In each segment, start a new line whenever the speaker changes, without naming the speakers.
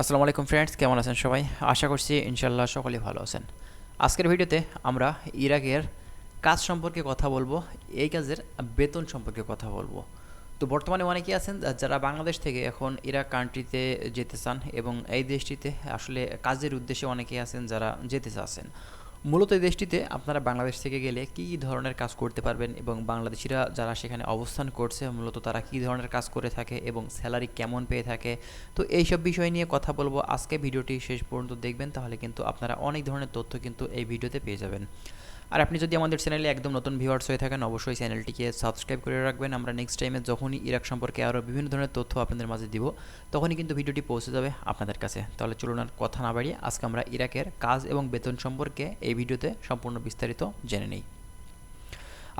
আসসালামু আলাইকুম ফ্রেন্ডস কেমন আছেন সবাই? আশা করছি ইনশাল্লাহ সকলেই ভালো আছেন। আজকের ভিডিওতে আমরা ইরাকের কাজ সম্পর্কে কথা বলব, এই কাজের বেতন সম্পর্কে কথা বলব। তো বর্তমানে অনেকেই আছেন যারা বাংলাদেশ থেকে এখন ইরাক কান্ট্রিতে যেতে চান এবং এই দেশটিতে আসলে কাজের উদ্দেশ্যে অনেকেই আছেন যারা যেতে চাচ্ছেন। মূলত এই দেশটিতে আপনারা বাংলাদেশ থেকে গেলে কী কী ধরনের কাজ করতে পারবেন এবং বাংলাদেশিরা যারা সেখানে অবস্থান করছে, মূলত তারা কী ধরনের কাজ করে থাকে এবং স্যালারি কেমন পেয়ে থাকে? তো এই সব বিষয় নিয়ে কথা বলব। আজকে ভিডিওটি শেষ পর্যন্ত দেখবেন, তাহলে কিন্তু আপনারা অনেক ধরনের তথ্য কিন্তু এই ভিডিওতে পেয়ে যাবেন। আর আপনি যদি আমাদের চ্যানেলে একদম নতুন ভিউয়ার্স হয়ে থাকেন, অবশ্যই চ্যানেলটিকে সাবস্ক্রাইব করে রাখবেন। আমরা নেক্সট টাইমে যখনই ইরাক সম্পর্কে আরও বিভিন্ন ধরনের তথ্য আপনাদের মাঝে দিব, তখনই কিন্তু ভিডিওটি পৌঁছে যাবে আপনাদের কাছে। তাহলে চলুন আর কথা না বাড়িয়ে, আজকে আমরা ইরাকের কাজ এবং বেতন সম্পর্কে এই ভিডিওতে সম্পূর্ণ বিস্তারিত জেনে নিই।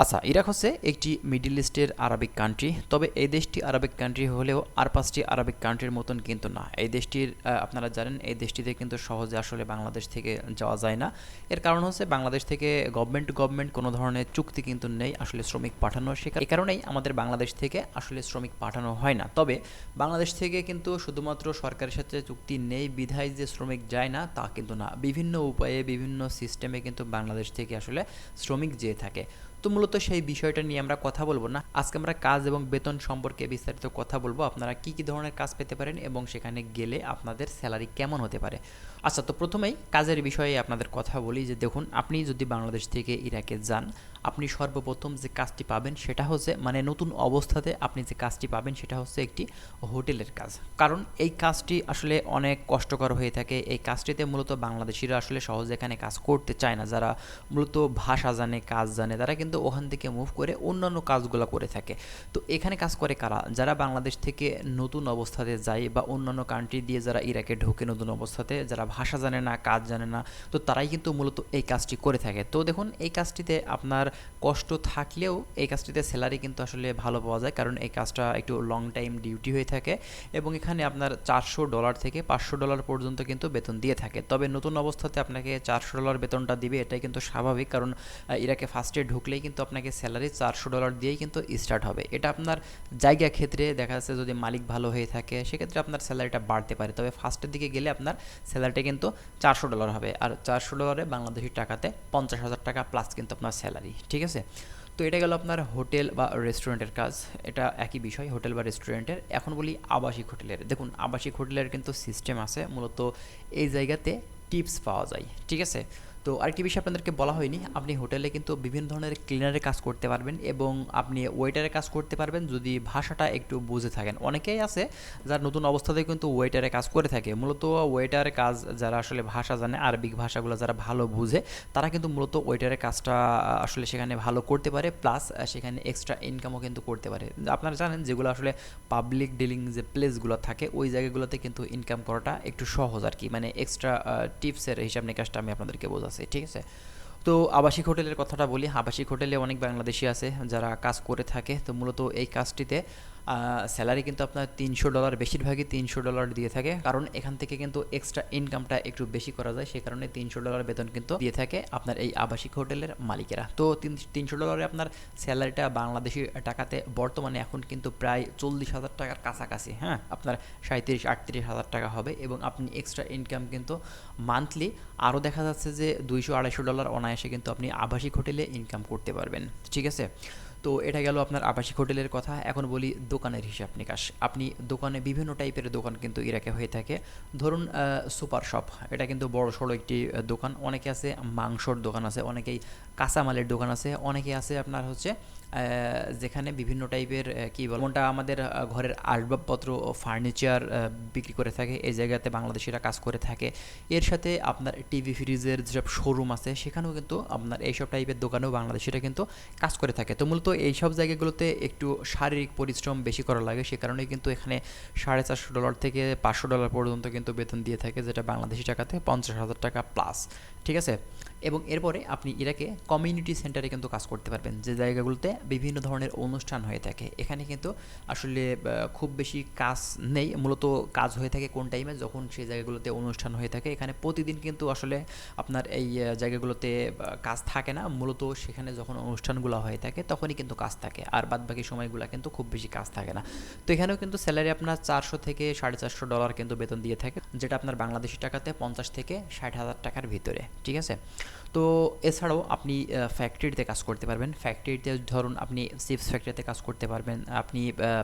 আচ্ছা ইরাক হচ্ছে একটি মিডিল ইস্টের আরবিক কান্ট্রি তবে এই দেশটি আরবিক কান্ট্রি হলেও আর পাঁচটি আরবিক কান্ট্রির মতন কিন্তু না। এই দেশটির আপনারা জানেন, এই দেশটিতে কিন্তু সহজে আসলে বাংলাদেশ থেকে যাওয়া যায় না। এর কারণ হচ্ছে বাংলাদেশ থেকে গভর্নমেন্ট গভর্নমেন্ট কোনো ধরনের চুক্তি কিন্তু নেই আসলে শ্রমিক পাঠানো সে এই কারণেই আমাদের বাংলাদেশ থেকে আসলে শ্রমিক পাঠানো হয় না। তবে বাংলাদেশ থেকে কিন্তু শুধুমাত্র সরকারের সাথে চুক্তি নেই, বিধায় যে শ্রমিক যায় না তা কিন্তু না। বিভিন্ন উপায়ে, বিভিন্ন সিস্টেমে কিন্তু বাংলাদেশ থেকে আসলে শ্রমিক যেয়ে থাকে। তো মূলত সেই বিষয়টা নিয়ে আমরা কথা বলব না। আজকে আমরা কাজ এবং বেতন সম্পর্কে বিস্তারিত কথা বলব। আপনারা কি কি ধরনের কাজ পেতে পারেন এবং সেখানে গেলে আপনাদের স্যালারি কেমন হতে পারে? আচ্ছা তো প্রথমেই কাজের বিষয়ে আপনাদের কথা বলি যে দেখুন, আপনি যদি বাংলাদেশ থেকে ইরাকে যান, আপনি সর্বপ্রথম যে কাজটি পাবেন সেটা হচ্ছে মানে নতুন অবস্থাতে আপনি যে কাজটি পাবেন সেটা হচ্ছে একটি হোটেলের কাজ। কারণ এই কাজটি আসলে অনেক কষ্টকর হয়ে থাকে। এই কাজটিতে মূলত বাংলাদেশিরা আসলে সহজে এখানে কাজ করতে চায় না। যারা মূলত ভাষা জানে, কাজ জানে, তারা কিন্তু ওখান থেকে মুভ করে অন্যান্য কাজগুলো করে থাকে। তো এখানে কাজ করে কারা? যারা বাংলাদেশ থেকে নতুন অবস্থাতে যায় বা অন্যান্য কান্ট্রি দিয়ে যারা ইরাকে ঢোকে নতুন অবস্থাতে, যারা ভাষা জানে না, কাজ জানে না, তো তারাই কিন্তু মূলত এই কাজটি করে থাকে। তো দেখুন, এই কাজটিতে আপনার কষ্ট থাকলেও এই কাজটিতে স্যালারি কিন্তু আসলে ভালো পাওয়া যায়, কারণ এই কাজটা একটু লং টাইম ডিউটি হয়ে থাকে এবং এখানে আপনার চারশো ডলার থেকে পাঁচশো ডলার পর্যন্ত কিন্তু বেতন দিয়ে থাকে। তবে নতুন অবস্থাতে আপনাকে চারশো ডলার বেতনটা দিবে, এটাই কিন্তু স্বাভাবিক, কারণ ইরাকে ফার্স্টে ঢুকলেই কিন্তু আপনাকে স্যালারি চারশো ডলার দিয়েই কিন্তু স্টার্ট হবে। এটা আপনার জায়গা ক্ষেত্রে দেখা যাচ্ছে যদি মালিক ভালো হয়ে থাকে, সেক্ষেত্রে আপনার স্যালারিটা বাড়তে পারে। তবে ফার্স্টের দিকে গেলে আপনার স্যালারিটা কিন্তু চারশো ডলার হবে। আর চারশো ডলারে বাংলাদেশি টাকাতে পঞ্চাশ হাজার টাকা প্লাস কিন্তু আপনার স্যালারি ঠিক আছে? তো এটা গেল আপনার হোটেল বা রেস্টুরেন্টের কাজ। এটা একই বিষয়, হোটেল বা রেস্টুরেন্টের এখন বলি আবাসিক হোটেলের দেখুন, আবাসিক হোটেলের কিন্তু সিস্টেম আছে। মূলত এই জায়গাতে টিপস পাওয়া যায়, ঠিক আছে? তো আরেকটি বিষয় আপনাদেরকে বলা হয়নি, আপনি হোটেলে কিন্তু বিভিন্ন ধরনের ক্লিনারের কাজ করতে পারবেন এবং আপনি ওয়েটারের কাজ করতে পারবেন যদি ভাষাটা একটু বুঝে থাকেন। অনেকেই আছে যারা নতুন অবস্থাতে কিন্তু ওয়েটারের কাজ করে থাকে। মূলত ওয়েটারের কাজ যারা আসলে ভাষা জানে, আরবিক ভাষাগুলো যারা ভালো বুঝে, তারা কিন্তু মূলত ওয়েটারের কাজটা আসলে সেখানে ভালো করতে পারে, প্লাস সেখানে এক্সট্রা ইনকামও কিন্তু করতে পারে। আপনারা জানেন যেগুলো আসলে পাবলিক ডিলিং যে প্লেসগুলো থাকে, ওই জায়গাগুলোতে কিন্তু ইনকাম করাটা একটু সহজ আর কি। মানে এক্সট্রা টিপসের হিসাব নিকাশটা আমি আপনাদেরকে বোঝাচ্ছি ঠিক আছে? তো আবাসিক হোটেলের কথাটা বলি। আবাসিক হোটেলে অনেক বাংলাদেশি আছে যারা কাজ করে থাকে। তো মূলত এই কাজটিতে স্যালারি কিন্তু আপনার তিনশো ডলার বেশিরভাগই তিনশো ডলার দিয়ে থাকে। কারণ এখান থেকে কিন্তু এক্সট্রা ইনকামটা একটু বেশি করা যায়, সেই কারণে তিনশো ডলার বেতন কিন্তু দিয়ে থাকে আপনার এই আবাসিক হোটেলের মালিকেরা। তো তিনশো ডলারে আপনার স্যালারিটা বাংলাদেশি টাকাতে বর্তমানে এখন কিন্তু প্রায় চল্লিশ হাজার টাকার কাছাকাছি হ্যাঁ? আপনার সাঁত্রিশ আটত্রিশ হাজার টাকা হবে এবং আপনি এক্সট্রা ইনকাম কিন্তু মান্থলি আরও দেখা যাচ্ছে যে দুইশো, আড়াইশো ডলার অনায়াসে কিন্তু আপনি আবাসিক হোটেলে ইনকাম করতে পারবেন। ঠিক আছে? তো এটা গেল আপনার আবাসিক হোটেলের কথা। এখন বলি দোকানের হিসাব নিকাশ। আপনি দোকানে বিভিন্ন টাইপের দোকান কিন্তু ইরাকে হয়ে থাকে। ধরুন সুপার শপ। এটা কিন্তু বড় সড়ো একটি দোকান। অনেকে আছে, মাংসর দোকান আছে। অনেকেই কাঁচামালের দোকান আছে। অনেকে আছে আপনার হচ্ছে যেখানে বিভিন্ন টাইপের কী বল কোনটা আমাদের ঘরের আসবাবপত্র ফার্নিচার বিক্রি করে থাকে। এই জায়গাতে বাংলাদেশিরা কাজ করে থাকে। এর সাথে আপনার টিভি ফ্রিজের যেসব শোরুম আছে, সেখানেও কিন্তু আপনার এইসব টাইপের দোকানেও বাংলাদেশিরা কিন্তু কাজ করে থাকে। তো মূলত এইসব জায়গাগুলোতে একটু শারীরিক পরিশ্রম বেশি করা লাগে। সে কারণে কিন্তু এখানে সাড়ে চারশো ডলার থেকে পাঁচশো ডলার পর্যন্ত কিন্তু বেতন দিয়ে থাকে, যেটা বাংলাদেশি টাকাতে পঞ্চাশ হাজার টাকা প্লাস ঠিক আছে? এবং এরপরে আপনি ইরাকে কমিউনিটি সেন্টারে কিন্তু কাজ করতে পারবেন। যে জায়গাগুলোতে বিভিন্ন ধরনের অনুষ্ঠান হয়ে থাকে। এখানে কিন্তু আসলে খুব বেশি কাজ নেই। মূলত কাজ হয়ে থাকে কোন টাইমে যখন সেই জায়গাগুলোতে অনুষ্ঠান হয়ে থাকে। এখানে প্রতিদিন কিন্তু আসলে আপনার এই জায়গাগুলোতে কাজ থাকে না। মূলত সেখানে যখন অনুষ্ঠানগুলো হয়ে থাকে, তখনই কিন্তু কাজ থাকে। আর বাদ বাকি সময়গুলো কিন্তু খুব বেশি কাজ থাকে না। তো এখানেও কিন্তু স্যালারি আপনার চারশো থেকে সাড়ে চারশো ডলার কিন্তু বেতন দিয়ে থাকে। যেটা আপনার বাংলাদেশি টাকাতে পঞ্চাশ থেকে ষাট হাজার টাকার ভিতরে। ঠিক আছে? তো এছাড়াও আপনি ফ্যাক্টরিতে কাজ করতে পারবেন। ফ্যাক্টরিতে ধরুন আপনি চিপস ফ্যাক্টরিতে কাজ করতে পারবেন, আপনি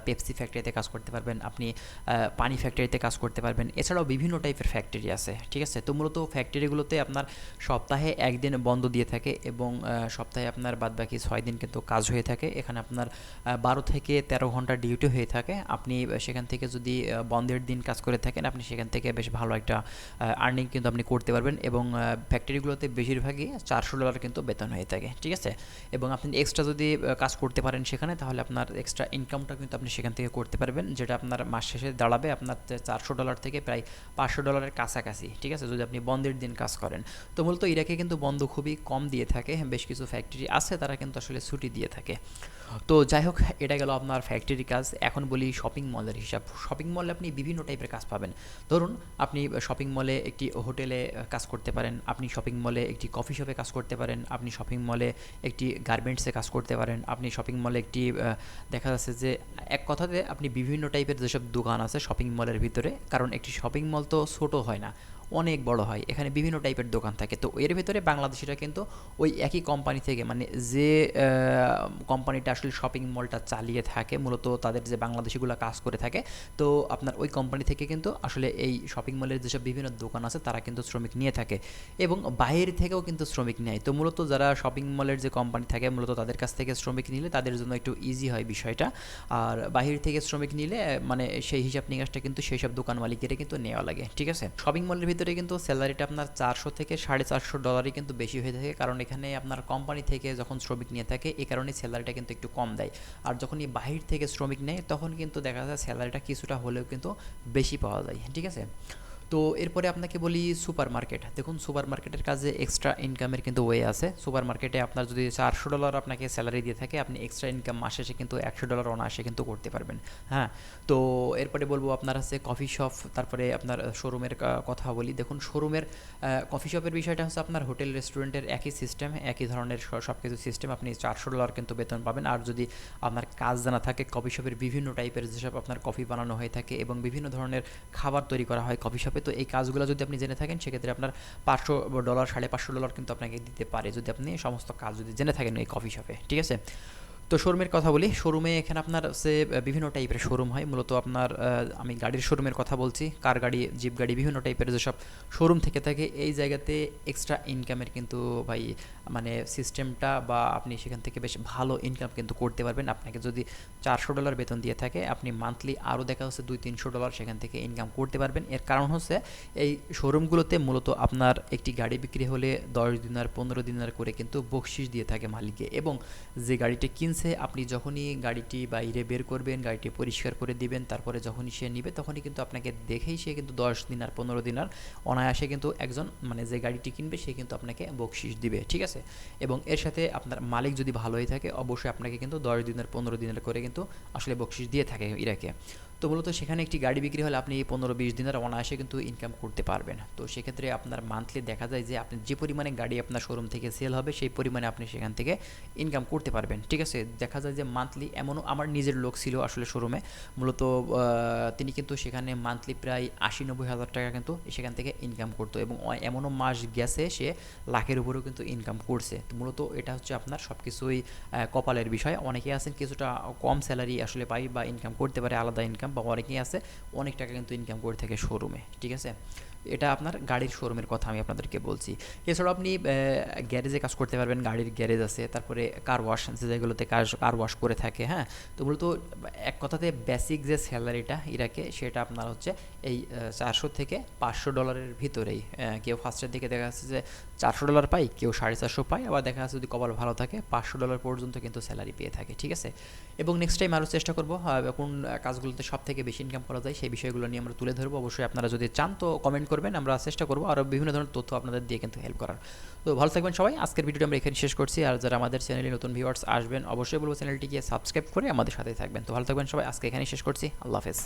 পেপসি ফ্যাক্টরিতে কাজ করতে পারবেন, আপনি পানি ফ্যাক্টরিতে কাজ করতে পারবেন। এছাড়াও বিভিন্ন টাইপের ফ্যাক্টরি আছে, ঠিক আছে? তো মূলত ফ্যাক্টরিগুলোতে আপনার সপ্তাহে একদিন বন্ধ দিয়ে থাকে এবং সপ্তাহে আপনার বাদবাকি ছয় দিন কিন্তু কাজ হয়ে থাকে। এখানে আপনার বারো থেকে তেরো ঘণ্টা ডিউটি হয়ে থাকে। আপনি সেখান থেকে যদি বন্ধের দিন কাজ করে থাকেন, আপনি সেখান থেকে বেশ ভালো একটা আর্নিং কিন্তু আপনি করতে পারবেন এবং ফ্যাক্টরিগুলোতে বেশিরভাগই চারশো ডলার কিন্তু বেতন হয়ে থাকে, ঠিক আছে? এবং আপনি এক্সট্রা যদি কাজ করতে পারেন সেখানে, তাহলে আপনার এক্সট্রা ইনকামটা কিন্তু আপনি সেখান থেকে করতে পারবেন, যেটা আপনার মাস শেষে দাঁড়াবে আপনার চারশো ডলার থেকে প্রায় পাঁচশো ডলারের কাছাকাছি, ঠিক আছে? যদি আপনি বন্ধের দিন কাজ করেন। তো মূলত ইরাকে কিন্তু বন্ধ খুবই কম দিয়ে থাকে, বেশ কিছু ফ্যাক্টরি আছে, তারা কিন্তু আসলে ছুটি দিয়ে থাকে। তো যাই হোক, এটা গেল আপনার ফ্যাক্টরি কাজ। এখন বলি শপিং মলের হিসাব। শপিং মলে আপনি বিভিন্ন টাইপের কাজ পাবেন। ধরুন, আপনি শপিং মলে একটি হোটেলে কাজ করতে পারেন, আপনি শপিং মলে একটি কফি শপে কাজ করতে পারেন, আপনি শপিং মলে একটি গার্মেন্টসে কাজ করতে পারেন, আপনি শপিং মলে একটি দেখা যাচ্ছে যে এক কথাতে আপনি বিভিন্ন টাইপের যেসব দোকান আছে শপিং মলের ভিতরে, কারণ একটি শপিং মল তো ছোটো হয় না। অনেক বড় হয়। এখানে বিভিন্ন টাইপের দোকান থাকে। তো এর ভিতরে বাংলাদেশিরা কিন্তু ওই একই কোম্পানি থেকে মানে যে কোম্পানিটা আসলে শপিং মলটা চালিয়ে থাকে, মূলত তাদের যে বাংলাদেশিগুলো কাজ করে থাকে, তো আপনার ওই কোম্পানি থেকে কিন্তু আসলে এই শপিং মলের যেসব বিভিন্ন দোকান আছে, তারা কিন্তু শ্রমিক নিয়ে থাকে এবং বাইরে থেকেও কিন্তু শ্রমিক নেয়। তো মূলত যারা শপিং মলের যে কোম্পানি থাকে, মূলত তাদের কাছ থেকে শ্রমিক নিলে তাদের জন্য একটু ইজি হয় বিষয়টা। আর বাহির থেকে শ্রমিক নিলে মানে সেই হিসাব নিকাশটা কিন্তু সেই সব দোকান মালিকের কিন্তু নেওয়া লাগে, ঠিক আছে? শপিং মলের ভিতরে কিন্তু স্যালারিটা আপনার চারশো থেকে সাড়ে চারশো ডলারই কিন্তু বেশি হয়ে থাকে। কারণ এখানে আপনার কোম্পানি থেকে যখন শ্রমিক নিয়ে থাকে, এ কারণে স্যালারিটা কিন্তু একটু কম দেয়। আর যখন এই বাহির থেকে শ্রমিক নেয়, তখন কিন্তু দেখা যায় স্যালারিটা কিছুটা হলেও কিন্তু বেশি পাওয়া যায়। ঠিক আছে? তো এরপরে আপনাকে বলি সুপার মার্কেট দেখুন সুপার মার্কেটের কাজে এক্সট্রা ইনকামের কিন্তু ওয়ে আছে। সুপার মার্কেটে আপনার যদি চারশো ডলার আপনাকে স্যালারি দিয়ে থাকে, আপনি এক্সট্রা ইনকাম মাসে শেষে কিন্তু একশো ডলার অনায়াসে কিন্তু করতে পারবেন। হ্যাঁ? তো এরপরে বলব আপনার আছে কফি শপ তারপরে আপনার শোরুমের কথা বলি। দেখুন শোরুমের কফি শপের বিষয়টা হচ্ছে আপনার হোটেল রেস্টুরেন্টের একই সিস্টেম একই ধরনের সব কিছু সিস্টেম আপনি চারশো ডলার কিন্তু বেতন পাবেন। আর যদি আপনার কাজ জানা থাকে কফি শপের বিভিন্ন টাইপের যেসব আপনার কফি বানানো হয়ে থাকে এবং বিভিন্ন ধরনের খাবার তৈরি করা হয় কফি শপে তো এই কাজগুলো যদি আপনি জেনে থাকেন, সেক্ষেত্রে আপনার পাঁচশো ডলার, সাড়ে পাঁচশো ডলার কিন্তু আপনাকে দিতে পারে যদি আপনি সমস্ত কাজ যদি জেনে থাকেন এই কফি শপে, ঠিক আছে? তো শোরুমের কথা বলি। শোরুমে এখানে আপনার সে বিভিন্ন টাইপের শোরুম হয়। মূলত আপনার আমি গাড়ির শোরুমের কথা বলছি। কার গাড়ি, জিপ গাড়ি, বিভিন্ন টাইপের যেসব শোরুম থেকে থাকে, এই জায়গাতে এক্সট্রা ইনকামের কিন্তু ভাই মানে সিস্টেমটা বা আপনি সেখান থেকে বেশ ভালো ইনকাম কিন্তু করতে পারবেন। আপনাকে যদি চারশো ডলার বেতন দিয়ে থাকে, আপনি মান্থলি আরও দেখা হচ্ছে দুই তিনশো ডলার সেখান থেকে ইনকাম করতে পারবেন। এর কারণ হচ্ছে, এই শোরুমগুলোতে মূলত আপনার একটি গাড়ি বিক্রি হলে দশ দিনার, পনেরো দিনার করে কিন্তু বকশিস দিয়ে থাকে মালিককে এবং যে গাড়িটি কিনছে আপনি যখনই গাড়িটি বাইরে বের করবেন, গাড়িটি পরিষ্কার করে দিবেন, তারপরে যখনই সে নিবে, তখনই কিন্তু আপনাকে দেখেই সে কিন্তু দশ দিন আর পনেরো দিন আর অনায়াসে কিন্তু একজন মানে যে গাড়িটি কিনবে, সে কিন্তু আপনাকে বকশিস দিবে। ঠিক আছে? এবং এর সাথে আপনার মালিক যদি ভালো হয়ে থাকে, অবশ্যই আপনাকে কিন্তু দশ দিনের পনেরো দিনের করে কিন্তু আসলে বকশিস দিয়ে থাকে ইরাকে তো মূলত সেখানে একটি গাড়ি বিক্রি হলে আপনি পনেরো বিশ দিনের অনায়াসে কিন্তু ইনকাম করতে পারবেন। তো সেক্ষেত্রে আপনার মান্থলি দেখা যায় যে আপনি যে পরিমাণে গাড়ি আপনার শোরুম থেকে সেল হবে, সেই পরিমাণে আপনি সেখান থেকে ইনকাম করতে পারবেন। ঠিক আছে? দেখা যায় যে মান্থলি এমনও আমার নিজের লোক ছিল আসলে শোরুমে মূলত তিনি কিন্তু সেখানে মান্থলি প্রায় আশি নব্বই হাজার টাকা কিন্তু সেখান থেকে ইনকাম করতো এবং এমনও মাস গেছে সে লাখের উপরেও কিন্তু ইনকাম করছে। তো মূলত এটা হচ্ছে আপনার সব কিছুই কপালের বিষয়। অনেকেই আছেন কিছুটা কম স্যালারি আসলে পাই বা ইনকাম করতে পারে, আলাদা ইনকাম বা অনেকেই আছে অনেক টাকা কিন্তু ইনকাম করে থাকে শোরুমে ঠিক আছে? এটা আপনার গাড়ির শোরুমের কথা আমি আপনাদেরকে বলছি। এছাড়াও আপনি গ্যারেজে কাজ করতে পারবেন, গাড়ির গ্যারেজ আছে, তারপরে কার ওয়াশ যে যেগুলোতে কার কার ওয়াশ করে থাকে হ্যাঁ? তো মূলত এক কথাতে বেসিক যে স্যালারিটা ইরাকে সেটা আপনার হচ্ছে এই চারশো থেকে পাঁচশো ডলারের ভিতরেই কেউ ফার্স্টের দিকে দেখা যাচ্ছে যে চারশো ডলার পাই কেউ সাড়ে চারশো পায়, আবার দেখা যাচ্ছে যদি কপাল ভালো থাকে, পাঁচশো ডলার পর্যন্ত কিন্তু স্যালারি পেয়ে থাকে, ঠিক আছে? এবং নেক্সট টাইম আরও চেষ্টা করব কোন কাজগুলোতে সব থেকে বেশি ইনকাম করা যায়, সেই বিষয়গুলো নিয়ে আমরা তুলে ধরবো। অবশ্যই আপনারা যদি চান তো কমেন্ট করবেন, আমরা চেষ্টা করব আরও বিভিন্ন ধরনের তথ্য আপনাদের দিয়ে কিন্তু হেল্প করার। তো ভালো থাকবেন সবাই, আজকের ভিডিওটি আমরা এখানে শেষ করছি। আর যারা আমাদের চ্যানেলে নতুন ভিউয়ার্স আসবেন, অবশ্যই বলব চ্যানেলটিকে সাবস্ক্রাইব করে আমাদের সাথে থাকবেন। তো ভালো থাকবেন সবাই, আজকে এখানেই শেষ করছি। আল্লাহ হাফেজ।